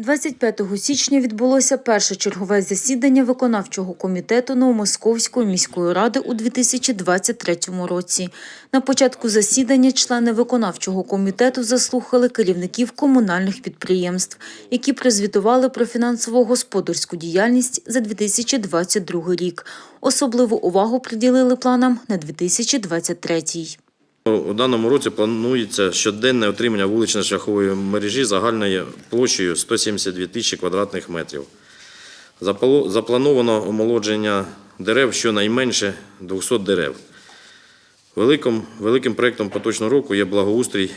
25 січня відбулося перше чергове засідання виконавчого комітету Новомосковської міської ради у 2023 році. На початку засідання члени виконавчого комітету заслухали керівників комунальних підприємств, які прозвітували про фінансово-господарську діяльність за 2022 рік. Особливу увагу приділили планам на 2023. У даному році планується щоденне отримання вулично-шляхової мережі загальною площею 172 тисячі квадратних метрів. Заплановано омолодження дерев щонайменше 200 дерев. Великим, великим проєктом поточного року є благоустрій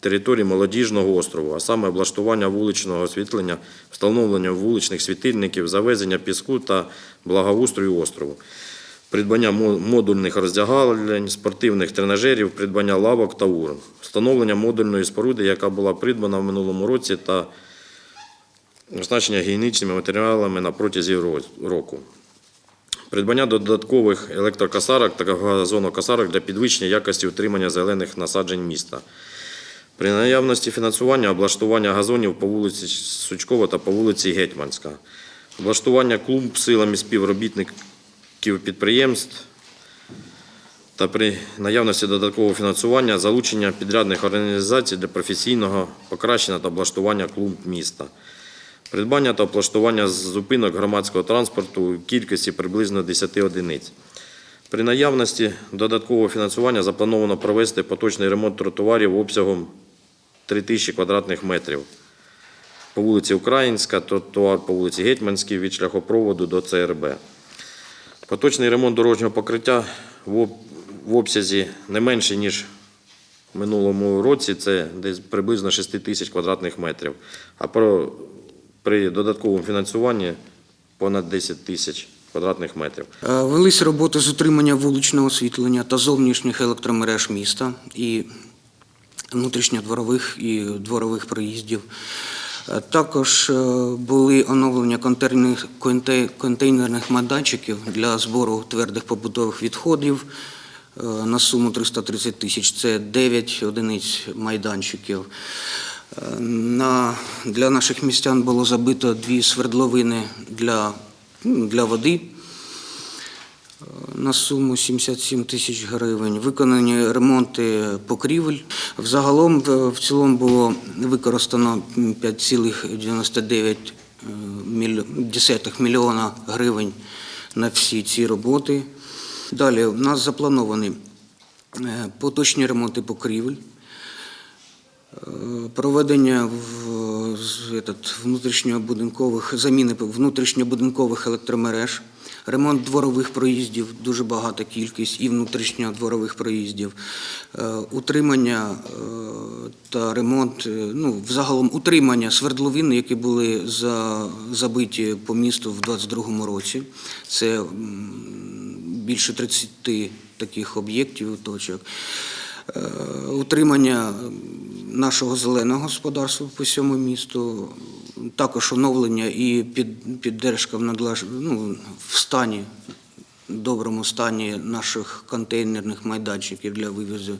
території Молодіжного острову, а саме облаштування вуличного освітлення, встановлення вуличних світильників, завезення піску та благоустрою острову придбання модульних роздягалень, спортивних тренажерів, придбання лавок та урн, встановлення модульної споруди, яка була придбана в минулому році, та оснащення гігієнічними матеріалами на протязі року. Придбання додаткових електрокосарок та газонокосарок для підвищення якості утримання зелених насаджень міста. При наявності фінансування облаштування газонів по вулиці Сучкова та по вулиці Гетьманська. Облаштування клумб силами співробітників підприємств та при наявності додаткового фінансування залучення підрядних організацій для професійного покращення та облаштування клумб міста. Придбання та облаштування зупинок громадського транспорту у кількості приблизно 10 одиниць. При наявності додаткового фінансування заплановано провести поточний ремонт тротуарів обсягом 3 тисячі квадратних метрів. По вулиці Українська, тротуар по вулиці Гетьманській від шляхопроводу до ЦРБ. Поточний ремонт дорожнього покриття в обсязі не менше, ніж в минулому році, це десь приблизно 6 тисяч квадратних метрів. А при додатковому фінансуванні понад 10 тисяч квадратних метрів. Е, Велись роботи з утримання вуличного освітлення та зовнішніх електромереж міста і внутрішньодворових і дворових проїздів. Е, Також е, були оновлення контейнерних, майданчиків для збору твердих побутових відходів е, на суму 330 тисяч. Це 9 одиниць майданчиків. Для наших містян було забито дві свердловини для, для води на суму 77 тисяч гривень. Виконані ремонти покрівель. Взагалом в в цілому було використано 5,99 міль- десятих мільйона гривень на всі ці роботи. Далі у нас заплановані е, поточні ремонти покрівель. Е, Проведення внутрішньобудинкових заміни внутрішньобудинкових електромереж, ремонт дворових проїздів, дуже багата кількість і внутрішньодворових проїздів, е, утримання е, та ремонт, е, ну взагалом утримання свердловин, які були забиті по місту в 2022 році. Це більше 30 таких об'єктів, точок. Утримання нашого зеленого господарства по всьому місту, також оновлення і під, піддержка в, надлеж... ну, в стані, доброму стані наших контейнерних майданчиків для вивозу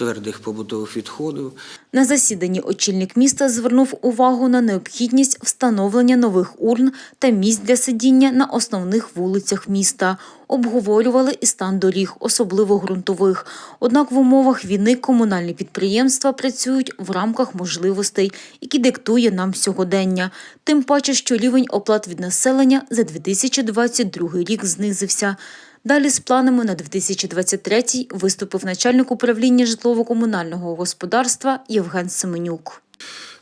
твердих побутових відходів. На засіданні очільник міста звернув увагу на необхідність встановлення нових урн та місць для сидіння на основних вулицях міста. Обговорювали і стан доріг, особливо ґрунтових. Однак в умовах війни комунальні підприємства працюють в рамках можливостей, які диктує нам сьогодення. Тим паче, що рівень оплат від населення за 2022 рік знизився. Далі з планами на 2023 виступив начальник управління житлово-комунального господарства Євген Семенюк.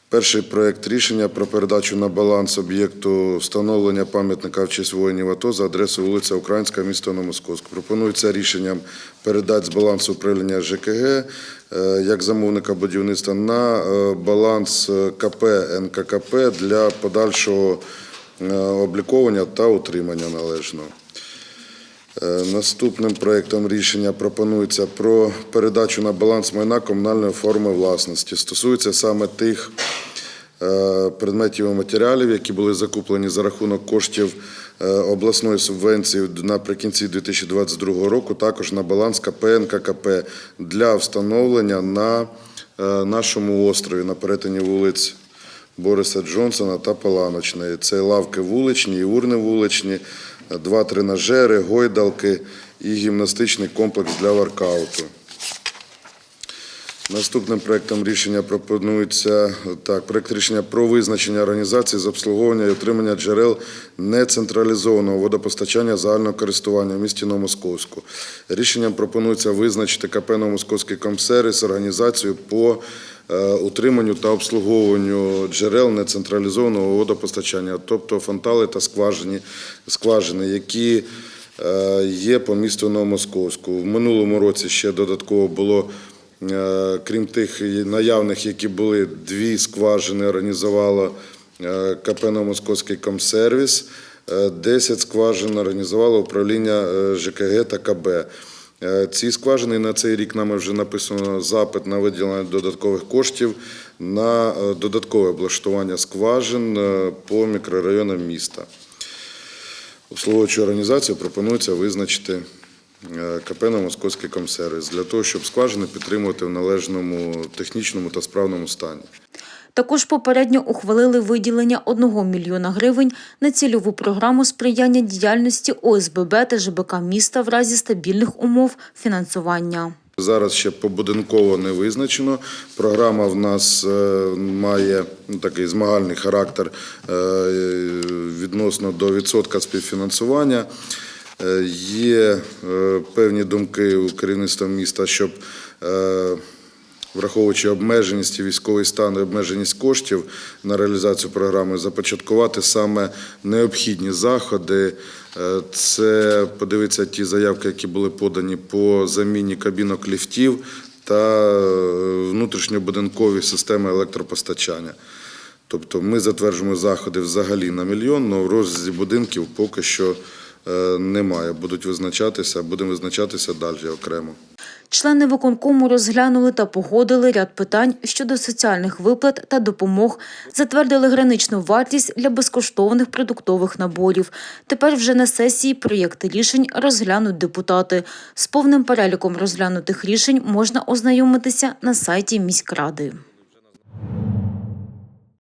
Перший проект рішення про передачу на баланс об'єкту встановлення пам'ятника в честь воїнів АТО за адресою вулиця Українська, місто Новомосковськ. Пропонується рішенням передати з балансу управління ЖКГ е, як замовника будівництва на е, баланс е, КП НККП для подальшого обліковання та утримання належного. Е, Наступним проектом рішення пропонується про передачу на баланс майна комунальної форми власності. Стосується саме тих е, предметів і матеріалів, які були закуплені за рахунок коштів е, обласної субвенції наприкінці 2022 року, також на баланс КП НККП для встановлення на нашому острові на перетині вулиць Бориса Джонсона та Паланочної. Це лавки вуличні і урни вуличні, два тренажери, гойдалки і гімнастичний комплекс для воркауту. Наступним проектом рішення пропонується так, проект рішення про визначення організації з обслуговування і отримання джерел нецентралізованого водопостачання загального користування в місті Новомосковську. Рішенням пропонується визначити КП Новомосковський комсервіс організацію по утриманню та обслуговуванню джерел нецентралізованого водопостачання, тобто фонтали та скважини, скважини, які е, є по місту Новомосковську. В минулому році ще додатково було Е, Крім тих наявних, які були дві скважини, організувало е, КП «Новомосковський комсервіс, е, 10 скважин організувало управління е, ЖКГ та КБ. Е, Ці скважини на цей рік нами вже написано запит на виділення додаткових коштів на е, додаткове облаштування скважин е, по мікрорайонам міста. Обслуговуючу організацію пропонується визначити КП «Московський комсервіс для того, щоб скважини підтримувати в належному технічному та справному стані. Також попередньо ухвалили виділення 1 мільйона гривень на цільову програму сприяння діяльності ОСББ та ЖБК міста в разі стабільних умов фінансування. Зараз ще побудинково не визначено. Програма в нас е, має ну, такий змагальний характер е, відносно до відсотка співфінансування. Е, Є певні думки у керівництва міста, щоб враховуючи обмеженість і військовий стан і обмеженість коштів на реалізацію програми, започаткувати саме необхідні заходи. Е, Це подивитися ті заявки, які були подані по заміні кабінок ліфтів та е, внутрішньобудинкові системи електропостачання. Тобто ми затверджуємо заходи взагалі на мільйон, але в розрізі будинків поки що е, немає. Будуть визначатися, будемо визначатися далі окремо. Члени виконкому розглянули та погодили ряд питань щодо соціальних виплат та допомог, затвердили граничну вартість для безкоштовних продуктових наборів. Тепер вже на сесії проєкти рішень розглянуть депутати. З повним переліком розглянутих рішень можна ознайомитися на сайті міськради.